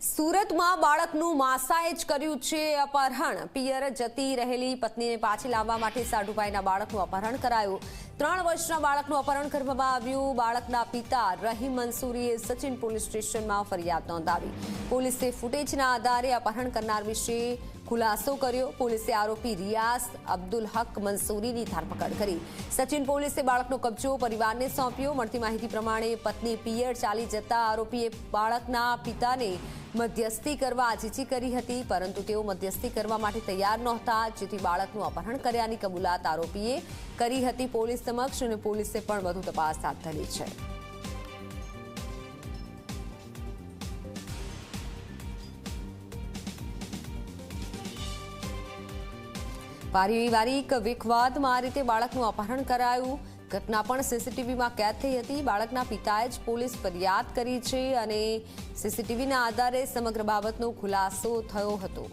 સુરતમાં બાળકનું માસાએ જ કર્યું છે અપહરણ. પિયર જતી રહેલી પત્નીને પાછી લાવવા માટે સાઢુભાઈના બાળકનું અપહરણ કરાયું. ત્રણ વર્ષના બાળકનું અપહરણ કરવામાં આવ્યું. બાળકના પિતા રહીમ મંસૂરીએ સચિન પોલીસ સ્ટેશનમાં ફરિયાદ નોંધાવી. પોલીસે ફૂટેજના આધારે અપહરણ કરનાર વિશે ખુલાસો કર્યો. પોલીસે આરોપી રિયાસ અબ્દુલ હક મંસૂરીની ધરપકડ કરી. સચિન પોલીસે બાળકનો કબજો પરિવારને સોંપ્યો. મળતી માહિતી પ્રમાણે પત્ની પિયર ચાલી જતા આરોપીએ બાળકના પિતાને મધ્યસ્થી કરવા આજીજી કરી હતી, પરંતુ તેઓ મધ્યસ્થી કરવા માટે તૈયાર નહોતા. જેથી બાળકનું અપહરણ કર્યાની કબૂલાત આરોપીએ કરી હતી પોલીસ સમક્ષ અને પોલીસે પણ વધુ તપાસ હાથ ધરી છે. પારિવારિક વિખવાદમાં આ રીતે બાળકનું અપહરણ કરાયું. ઘટના પણ સીસીટીવીમાં કેદ થઈ હતી. બાળકના પિતાએ જ પોલીસ ફરિયાદ કરી છે અને સીસીટીવીના આધારે સમગ્ર બાબતનો ખુલાસો થયો હતો.